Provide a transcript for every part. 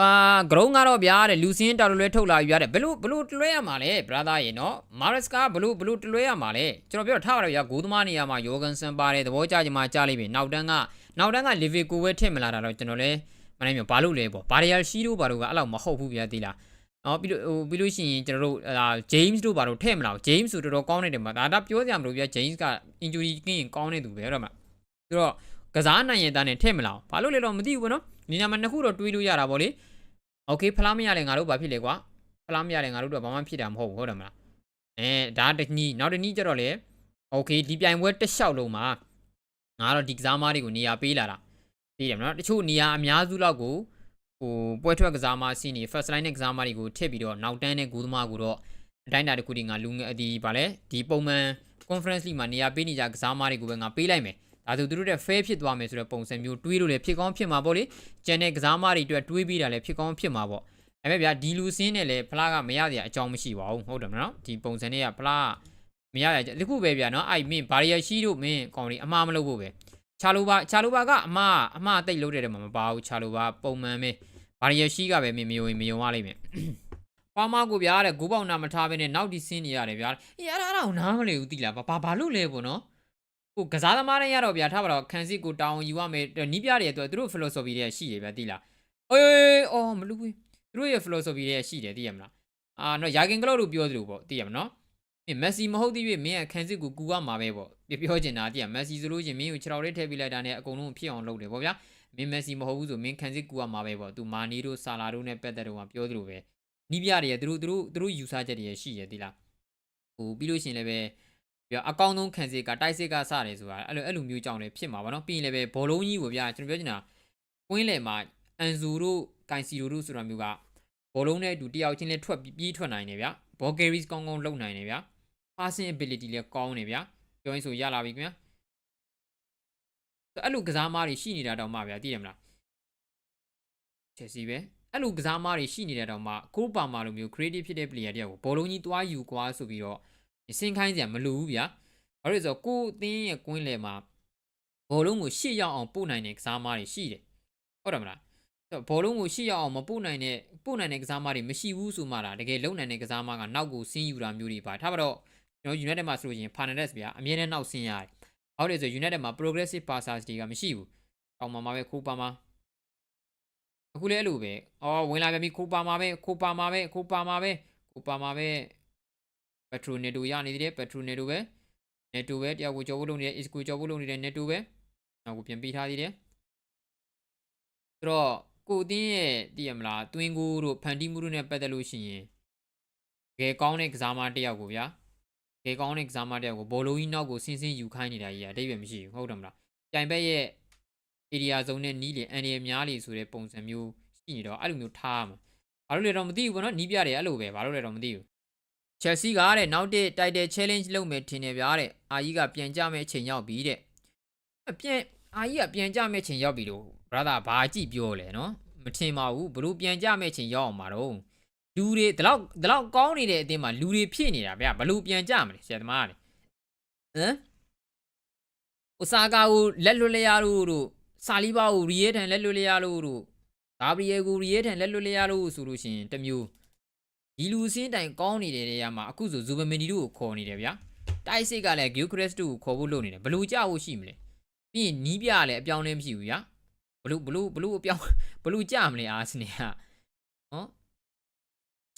အာဂရုံးကတော့ဗျာတဲ့လူစင်းတော်လွဲထုတ်လာပြီဗျာတဲ့ဘလို့ဘလို့တလွဲရမှာလဲ brother ရေနော်မာရက်စ်ကဘလို့ဘလို့တလွဲရမှာလဲကျွန်တော်ပြောထားပါတော့ဗျာဂိုးသမားနေရာမှာယောဂန်ဆန်ပါတယ်သဘောကျကြမှာကြားလိမ့်မယ်နောက်တန်းကနောက်တန်းကလီဗီကိုဝဲထစ်မလာတာတော့ကျွန်တော်လည်းမနိုင်မြောဘာလို့လဲပေါ့ဘာရီယာရှိတို့ဘာတို့ကအဲ့လောက်မဟုတ်ဘူးဗျာသိလားအော်ပြီးလို့ဟိုပြီးလို့ရှိရင်ကျွန်တော်တို့အာဂျိမ်းစ်တို့ဘာတို့ထည့်မလားဂျိမ်းစ်ဆိုတော်တော်ကောင်းနေတယ်မှာဒါဒါပြောစရာမလိုဗျာဂျိမ်းစ်က injury ကင်းရင်ကောင်းနေသူပဲအဲ့တော့မှသူတော့ကစားနိုင်ရင်တန်းနဲ့ထည့်မလားဘာလို့လဲတော့မသိဘူးပေါ့နော် ဒီညမှာနှစ်ခုတော့တွေးလို့ရတာပေါ့လေ โอเคဖလားမရလဲငါတို့ဘာဖြစ်လဲကွာဖလားမရလဲငါတို့တော့ဘာမှဖြစ်တာမဟုတ်ဘူးဟုတ်တယ်မလားအဲဒါတနည်းနောက်တနည်းကျတော့လေโอเคဒီပြိုင်ပွဲတစ်လျှောက်လုံးမှာငါတော့ဒီကစားမားတွေကိုနေရာပေးလာတာသိတယ်မနော်တချို့နေရာအများစုလောက်ကိုဟိုပွဲထွက်ကစားမားစီနေ first line နဲ့ကစားမားတွေကိုထည့်ပြီးတော့နောက်တန်းနဲ့ဂိုးသမားကိုတော့အတိုင်းတာတစ်ခုတည်းငါလူငယ်ဒီဗာလဲဒီပုံမှန် conference league မှာနေရာပေးနေကြကစားမားတွေကိုပဲငါပေးလိုက်မယ် ဒါဆိုသူတို့တဲ့ fair ဖြစ်သွားမယ်ဆိုတဲ့ပုံစံမျိုးတွေးလို့လည်းဖြစ်ကောင်းဖြစ်မှာပေါ့လေကျန်တဲ့ကစားမားတွေအတွက်တွေးပြီးတာလည်းဖြစ်ကောင်းဖြစ်မှာပေါ့ဒါပေမဲ့ဗျာဒီလူစင်းနဲ့လည်းဖလားကမရတဲ့အကြောင်းမရှိပါဘူးဟုတ်တယ်မနော်ဒီပုံစံတွေကဖလားမရတဲ့အကြောင်းဒီခုပဲဗျာနော်အဲ့မင်းဘာရီယာရှိတို့မင်းကောင်လေးအမှားမလုပ်ဖို့ပဲချာလိုပါချာလိုပါကအမှားအမှားတိတ်လုပ်တဲ့တယ်မှာမပါဘူးချာလိုပါပုံမှန်ပဲဘာရီယာရှိကပဲမင်းမယုံရင်မယုံရလိမ့်မယ်ပါမကိုဗျာတဲ့ဂိုးပေါက်နာမထားဘဲနဲ့နောက်ဒီစင်းနေရတယ်ဗျာအေးအဲ့ဒါအဲ့ဒါကိုနားမလည်ဘူးတိလားဘာဘာဘာလို့လဲပေါ့နော် ဟိုကစားသမားတွေရတော့ဗျာထားပါတော့ခန်းစစ်ကိုတောင်းယူရမယ်နီးပြတဲ့အတွက်သူတို့ philosophy တွေရှိတယ်ဗျာတိလားအေးအော်မလူဘူးသူတို့ရဲ့ philosophy တွေရှိတယ်သိရမလားအာနော်ယာကင်ကလော့လို့ပြောသလိုပေါ့သိရမနော်မင်းမက်ဆီမဟုတ်သေးပြီမင်းကခန်းစစ်ကိုကူရမှာပဲပေါ့ပြပြောချင်တာသိရမက်ဆီဆိုလို့ချင်းမင်းကိုခြေတော်လေးထည့်ပြလိုက်တာနဲ့အကုန်လုံးဖြစ်အောင်လုပ်တယ်ပေါ့ဗျာမင်းမက်ဆီမဟုတ်ဘူးဆိုမင်းခန်းစစ်ကူရမှာပဲပေါ့သူမာနီတို့ဆာလာတို့နဲ့ပတ်သက်တော့ပြောသလိုပဲနီးပြတွေသူတို့သူတို့သူတို့ယူဆချက်တွေရှိရသိလားဟိုပြီးလို့ရှိရင်လည်းပဲ ပြအကောင်းဆုံးခန်းစစ်ကတိုက်စစ်ကစတယ်ဆိုတာအဲ့လိုအဲ့လိုမျိုးကြောင့်လည်းဖြစ်မှာပါနော်ပြီးရင်လည်းပဲဘောလုံးကြီးကိုဗျာကျွန်တော်ပြောချင်တာကွင်းလေမှာအန်ဇူတို့ကိုင်စီတို့ဆိုတာမျိုးကဘောလုံးနဲ့အတူတယောက်ချင်းလေးထွက်ပြေးထွက်နိုင်တယ်ဗျဘော်ဂယ်ရီစ်ကောင်းကောင်းလုပ်နိုင်တယ်ဗျ passing ability လည်းကောင်းတယ်ဗျပြောရင်ဆိုရလာပြီခင်ဗျအဲ့လိုကစားမားတွေရှိနေတာတောင်မှဗျသိရမလားချက်စီပဲအဲ့လိုကစားမားတွေရှိနေတဲ့တောင်မှကိုပါမာလိုမျိုး creative ဖြစ်တဲ့ player တယောက်ကိုဘောလုံးကြီးတွားယူကွာဆိုပြီးတော့ စင်ခိုင်းစရာမလိုဘူးဗျဘာလို့လဲဆိုတော့ကိုအသင်းရဲ့ကွင်းလယ်မှာဘောလုံးကိုရှေ့ရောက်အောင်ပို့နိုင်တဲ့ကစားမားတွေရှိတယ်ဟုတ်တယ်မလားဘောလုံးကိုရှေ့ရောက်အောင်မပို့နိုင်တဲ့ပို့နိုင်တဲ့ကစားမတွေမရှိဘူးဆိုမှလားတကယ်လုံနိုင်တဲ့ကစားမကနောက်ကိုဆင်းယူတာမျိုးတွေပါထားပါတော့ကျွန်တော် United မှာဆိုလို့ရှိရင် Fernandes ဗျာအမြဲတမ်းနောက်ဆင်းရတယ်။ဟုတ်တယ်ဆို United မှာ progressive passers တွေကမရှိဘူး။အောက်မှာမှာပဲခိုးပါမှာအခုလည်းအဲ့လိုပဲ။အော်ဝင်လာပြန်ပြီခိုးပါမှာပဲခိုးပါမှာပဲခိုးပါမှာပဲခိုးပါမှာပဲ Petro Neto ရနေသေးတယ် Petro Neto ပဲ Neto ပဲတယောက်ကိုကြော်ဖို့လုပ်နေတယ် Isco ကြော်ဖို့လုပ်နေတယ် Neto ပဲနောက်ကိုပြန်ပေးထားသေးတယ်။ဆိုတော့ကိုအတင်းရဲ့တည်ရမလားတွင်းကိုတို့ဖန်တီးမှုတို့နဲ့ပတ်သက်လို့ရှိရင်တကယ်ကောင်းတဲ့ကစားမတစ်ယောက်ကိုဗျာတကယ်ကောင်းတဲ့ကစားမတစ်ယောက်ကိုဘောလုံးကြီးနောက်ကိုဆင်းဆင်းယူခိုင်းနေတာကြီးအတိတ်ပဲမရှိဘူးဟုတ်တယ်မလားကြိုင်ဘက်ရဲ့ area ဇုံနဲ့နီးလေအန်ရီများလေဆိုတဲ့ပုံစံမျိုးရှိနေတော့အဲ့လိုမျိုးထားမှာဘာလို့လဲတော့မသိဘူးပေါ့နော်နီးပြတယ်အဲ့လိုပဲဘာလို့လဲတော့မသိဘူး Chelsea ကတဲ့နောက်တစ် title challenge လုပ်မယ်ထင်တယ်ဗျာတဲ့အာကြီးကပြန်ကြမဲ့အချိန်ရောက်ပြီတဲ့ပြန်အာကြီးကပြန်ကြမဲ့အချိန်ရောက်ပြီလို့ brother ဘာကြည့်ပြောလဲနော်မထင်ပါဘူးဘလို့ပြန်ကြမဲ့အချိန်ရောက်အောင်မှာတော့လူတွေဒီလောက်ဒီလောက်ကောင်းနေတဲ့အတင်းမှာလူတွေဖြစ်နေတာဗျဘလို့ပြန်ကြမလဲဆရာသမားလေဟမ်အိုဆာကာကိုလက်လွတ်လျားလို့တို့ဆာလီဘာကိုရီယဲထန်လက်လွတ်လျားလို့တို့ဂါဘရီယယ်ကိုရီယဲထန်လက်လွတ်လျားလို့ဆိုလို့ရှိရင်တမျိုး ဒီလူစင်းတိုင်ကောင်းနေတဲ့နေရာမှာအခုဆိုဇူဘမင်နီတို့ကိုခေါ်နေတယ်ဗျာတိုက်စိတ်ကလည်းဂီယိုခရစ်တို့ကိုခေါ်ဖို့လုပ်နေတယ်ဘလို့ကြဖို့ရှိမလဲပြီးရင်နီးပြလည်းအပြောင်းလဲမရှိဘူးဗျာဘလူးဘလူးဘလူးအပြောင်းဘလူးကြမလဲအာဆင်နယ်ကနော်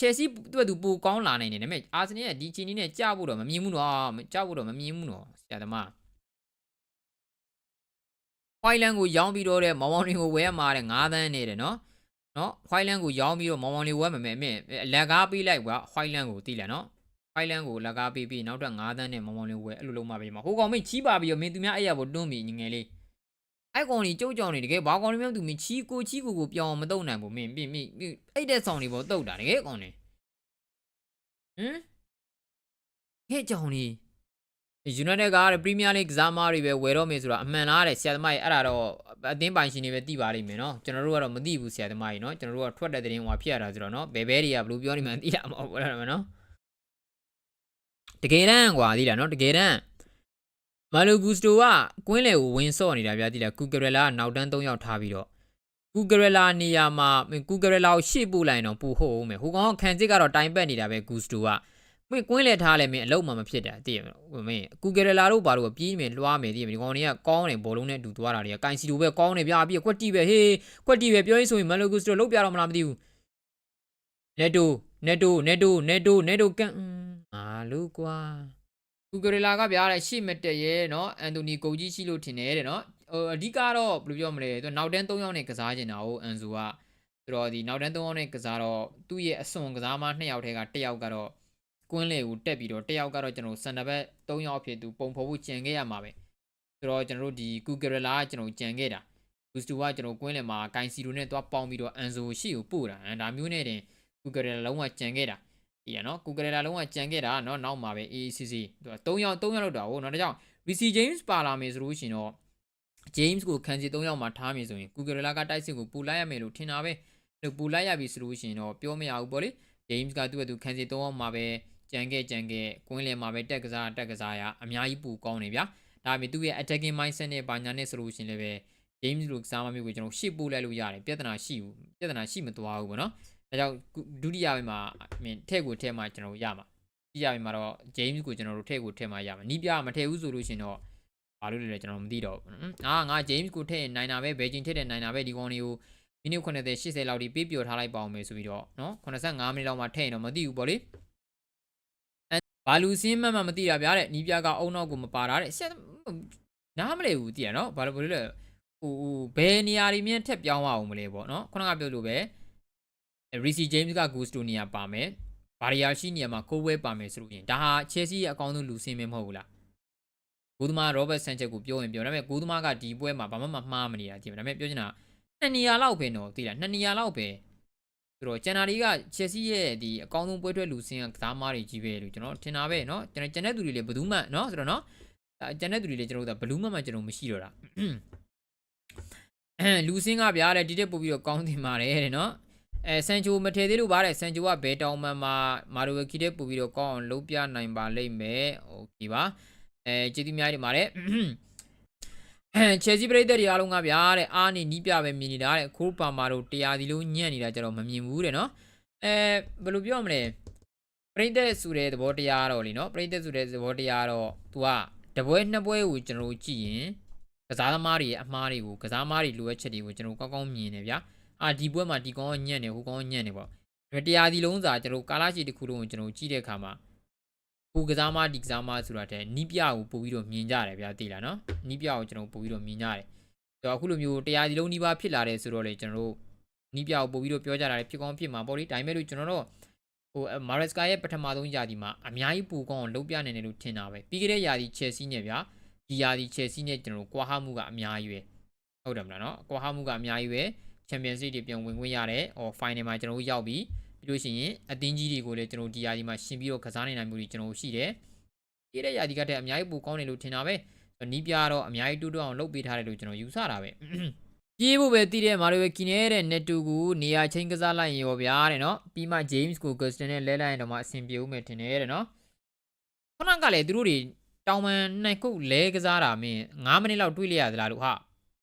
ချယ်ဆီသူ့သူပိုကောင်းလာနိုင်တယ်ဒါပေမဲ့အာဆင်နယ်ကဒီချိန်ကြီးနဲ့ကြဖို့တော့မမြင်ဘူးနော်ကြဖို့တော့မမြင်ဘူးနော်ဆရာသမားဟွိုင်လန်ကိုရောင်းပြီးတော့တဲ့မောင်မောင်တွေကိုဝယ်ရမှာတဲ့9သန်းနေတယ်နော် နော်ဟွိုင်လန်ကိုရောင်းပြီးတော့မောင်မောင်တွေဝယ်မှာမယ်အမေလက်ကားပေးလိုက်ကွာဟွိုင်လန်ကိုတီးလာနော်ဟွိုင်လန်ကိုလက်ကားပေးပြီးနောက်ထပ်9သန်းနဲ့မောင်မောင်တွေဝယ်အဲ့လိုလုံးမပေးမှာဟိုကောင်မင်းချီးပါပြီးတော့မင်းသူများအဲ့ရဖို့တွန်းပြီးငငယ်လေးအဲ့ကောင်ကြီးကြုတ်ကြောင်နေတကယ်ဘာကောင်လေးမျိုးသူမင်းချီကိုချီကိုကိုပြောင်းမတုံနိုင်ဘူးမင်းပြင်းပြင်းအဲ့တဲ့ဆောင်တွေပေါ်တုတ်တာတကယ်ကောင်နေဟမ်ဟဲ့ကြောင်နေ United ကပရီးမီးယားလိဂ်ကစားမားတွေပဲဝယ်တော့မယ်ဆိုတာအမှန်လားတဲ့ဆရာသမားကြီးအဲ့ဒါတော့ အသင်းပိုင်ရှင်တွေပဲသိပါလိမ့်မယ်နော်ကျွန်တော်တို့ကတော့မသိဘူးဆရာသမားကြီးနော်ကျွန်တော်တို့ကထွက်တဲ့တဲ့ရင်ဟွာဖြစ်ရတာဆိုတော့နော်ဘယ်ဘဲတွေကဘယ်လိုပြောနေမှန်းသိရမှာပေါ့အဲ့ဒါမှနော်တကယ်တမ်းကွာသိလားနော်တကယ်တမ်းမာလိုဂူစတိုကကွင်းလေကိုဝင်ဆော့နေတာဗျာတိလားကူကရလာကနောက်တန်း၃ယောက်ထားပြီးတော့ကူဂရလာနေရာမှာမင်းကူဂရလာကိုရှေ့ပို့လိုက်ရင်တော့ပူဟုတ်အောင်မယ်ဟိုကောင်ကခံစစ်ကတော့တိုင်ပတ်နေတာပဲဂူစတူက ကွင်းကွင်းလဲထားလဲမင်းအလုံးမှမဖြစ်တာသိရမလားမင်းကူကယ်လာတို့ပါတို့ပြီးမယ်လွှားမယ်သိရမလားဒီကောင်တွေကကောင်းတယ်ဘောလုံးနဲ့တူသွားတာတွေကကိုင်စီတူပဲကောင်းတယ်ဗျာပြီးကွက်တီပဲဟေးကွက်တီပဲပြောရင်ဆိုရင်မန်လိုကူစတိုလုတ်ပြတော့မလားမသိဘူးနေတိုနေတိုနေတိုနေတိုနေတိုကန်အာလူကွာကူကယ်လာကဗျာတဲ့ရှေ့မတက်ရဲနော်အန်တိုနီကိုကြီးရှိလို့ထင်တယ်တဲ့နော်အဓိကတော့ဘယ်လိုပြောမလဲသူနောက်တန်း၃ယောက်နဲ့ကစားနေတာကိုအန်ဆိုကဆိုတော့ဒီနောက်တန်း၃ယောက်နဲ့ကစားတော့သူ့ရဲ့အစွန်ကစားမ၂ယောက်ထဲက၁ယောက်ကတော့ ကွင်းလေကိုတက်ပြီးတော့တစ်ယောက်ကတော့ကျွန်တော်စန်တာဘက်၃ယောက်အဖြစ်သူပုံဖော်ဖို့ကြံခဲ့ရမှာပဲဆိုတော့ကျွန်တော်တို့ဒီကူဂရလာကကျွန်တော်ကြံခဲ့တာဘူစတူကကျွန်တော်ကွင်းလေမှာဂိုင်စီလိုနဲ့သွားပေါင်းပြီးတော့အန်ဇိုရှိကိုပို့တာအဲဒါမျိုးနဲ့တင်ကူဂရလာလုံးဝကြံခဲ့တာဒီရနော်ကူဂရလာလုံးဝကြံခဲ့တာနော်နောက်မှာပဲ AACC သူက၃ယောက်၃ယောက်လောက်တာဟိုနော်ဒါကြောင့် VC James ပါလာမယ်ဆိုလို့ရှိရင်တော့ James ကိုခံစီ၃ယောက်မှထားမယ်ဆိုရင် Google လာကတိုက်စစ်ကိုပူလိုက်ရမယ်လို့ထင်တာပဲအဲ့လိုပူလိုက်ရပြီဆိုလို့ရှိရင်တော့ပြောမရဘူးပေါ့လေ James ကသူ့ရဲ့သူခံစီ၃ယောက်မှပဲ ကြံခဲ့ကြံခဲ့ကွင်းလယ်မှာပဲတက်ကစားတက်ကစားရအများကြီးပူကောင်းနေဗျာဒါပေမဲ့သူ့ရဲ့ attacking mindset နဲ့ဘာညာနဲ့ဆိုလို့ရှိရင်လည်းပဲ James လိုကစားမမျိုးကိုကျွန်တော်ရှေ့ပို့လိုက်လို့ရတယ်ပြဿနာရှိဘူးပြဿနာရှိမသွားဘူးပေါ့နော်ဒါကြောင့်ဒုတိယပိုင်းမှာအမင်ထည့်ကိုထည့်မှကျွန်တော်ရမှာဒုတိယပိုင်းမှာတော့ James ကိုကျွန်တော်တို့ထည့်ကိုထည့်မှရမှာနီးပြမထည့်ဘူးဆိုလို့ရှိရင်တော့ဘာလို့လဲလဲကျွန်တော်မသိတော့ဘူး။အာငါ James ကိုထည့်နိုင်တာပဲဘယ်ချင်းထည့်တဲ့နိုင်တာပဲဒီကောင်တွေကိုမိနစ်90 80လောက်ထိပေးပျော်ထားလိုက်ပါအောင်မယ်ဆိုပြီးတော့နော်85မိနစ်လောက်မှထည့်ရင်တော့မသိဘူးပေါ့လေ။အဲ ဘာလူစင်းမှတ်မှမသိတာဗျာတဲ့နီးပြကအုံနောက်ကိုမပါတာတဲ့ဆက်နားမလဲဘူးသိရနော်ဘာလို့ဘာလို့လဲဟိုဘယ်နေရာတွေမြင်ထက်ပြောင်းအောင်မလဲပေါ့နော်ခုနကပြောလို့ပဲ Reece James က Gusto နေရာပါမယ်။ဘာရီယာရှိနေရာမှာကိုဝဲပါမယ်ဆိုလို့ရင်ဒါဟာ Chelsea ရဲ့အကောင်းဆုံးလူစင်းမမဟုတ်ဘူးလား။ဂိုးသမားရောဘတ်ဆန်ချက်ကိုပြောရင်ပြောဒါပေမဲ့ဂိုးသမားကဒီပွဲမှာဘာမှမမှားမနေတာကြည့်မယ်ဒါပေမဲ့ပြောချင်တာနှစ်နေရာလောက်ပဲနော်သိလားနှစ်နေရာလောက်ပဲ ဆိုတော့ဂျန်နာရီကချက်စီရဲ့ဒီအကောင်းဆုံးပွဲထွက်လူစင်းကကစားမားတွေကြီးပဲလို့ကျွန်တော်ထင်တာပဲနော်ကျွန်တော်ဂျန်တဲ့သူတွေလည်းဘယ်သူမှနော်ဆိုတော့နော်ဂျန်တဲ့သူတွေလည်းကျွန်တော်တို့ကဘလူးမှမှကျွန်တော်မရှိတော့တာအဲလူစင်းကဗျာတဲ့ဒီတက်ပို့ပြီးတော့ကောင်းတင်ပါတယ်တဲ့နော်အဲဆန်ချိုမထည့်သေးလို့ဗါတဲ့ဆန်ချိုကဘယ်တောင်မှမှာမာရိုဝကီတက်ပို့ပြီးတော့ကောင်းအောင်လုပ်ပြနိုင်ပါလိမ့်မယ်โอเคပါ အဲကျေးဇူးများတင်ပါတယ် ချယ်ဆီပရိသတ်တွေအားလုံးကဗျာတဲ့အားနေနီးပြပဲမြင်နေတာတဲ့ခိုးပါမာတို့တရားဒီလုံးညံ့နေတာကြတော့မမြင်ဘူးတဲ့နော်အဲဘယ်လိုပြောမလဲပရိသတ်ဆိုတဲ့သဘောတရားတော့လीနော်ပရိသတ်ဆိုတဲ့သဘောတရားတော့ तू ကတပွဲနှစ်ပွဲကိုကျွန်တော်တို့ကြည့်ရင်ကစားသမားတွေရဲ့အမှားတွေကိုကစားသမားတွေလိုအပ်ချက်တွေကိုကျွန်တော်ကောင်းကောင်းမြင်နေဗျာအာဒီပွဲမှာဒီကောင်ကညံ့နေဟိုကောင်ကညံ့နေပေါ့တရားဒီလုံးစာကျွန်တော်ကာလာရှိတစ်ခုလုံးကိုကျွန်တော်ကြည့်တဲ့အခါမှာ ပူကစားမဒီကစားမဆိုတာတဲ့နီးပြကိုပို့ပြီးတော့မြင်ကြတယ်ဗျာသိလားနော်နီးပြကိုကျွန်တော်ပို့ပြီးတော့မြင်ကြတယ်ဆိုတော့အခုလိုမျိုးတရားဒီလုံးနီးပါးဖြစ်လာတယ်ဆိုတော့လေကျွန်တော်တို့နီးပြကိုပို့ပြီးတော့ပြောကြတာလေဖြစ်ကောင်းဖြစ်မှာပေါ့လေဒါပေမဲ့လို့ကျွန်တော်တို့ဟိုမာရက်စကာရဲ့ပထမဆုံးယာဒီမှာအများကြီးပူကောင်းအောင်လုပ်ပြနိုင်တယ်လို့ထင်တာပဲပြီးခဲ့တဲ့ယာဒီချယ်ဆီနဲ့ဗျာဒီယာဒီချယ်ဆီနဲ့ကျွန်တော်တို့ကွာဟမှုကအများကြီးပဲဟုတ်တယ်မလားနော်ကွာဟမှုကအများကြီးပဲချန်ပီယံစ်လိတွေပြန်ဝင်ခွင့်ရတယ်ဟောဖိုင်နယ်မှာကျွန်တော်တို့ရောက်ပြီး ပြီးလို့ရှိရင်အသင်းကြီးတွေကိုလည်းကျွန်တော်ဒီယာဒီမှာရှင်ပြီးတော့ကစားနိုင်နိုင်မျိုးတွေကျွန်တော်ရှိတယ်။ဒီတဲ့ယာဒီကတည်းကအများကြီးပိုကောင်းတယ်လို့ထင်တာပဲ။နီးပြတော့အများကြီးတူတူအောင်လုပ်ပေးထားတယ်လို့ကျွန်တော်ယူဆတာပဲ။ပြေးဖို့ပဲတည်တဲ့မာလိုဝဲကင်းနေတဲ့ net 2ကိုနေရာချင်းကစားလိုက်ရင်ရောဗျာတဲ့နော်။ပြီးမှ James ကို Gustin နဲ့လဲလိုက်ရင်တော့မှအဆင်ပြေဦးမယ်ထင်တယ်တဲ့နော်။ခုနကလည်းသူတို့တွေတောင်ပန်နိုင်ကုတ်လဲကစားတာမင်း9မိနစ်လောက်တွေးလိုက်ရသလားလို့ဟာ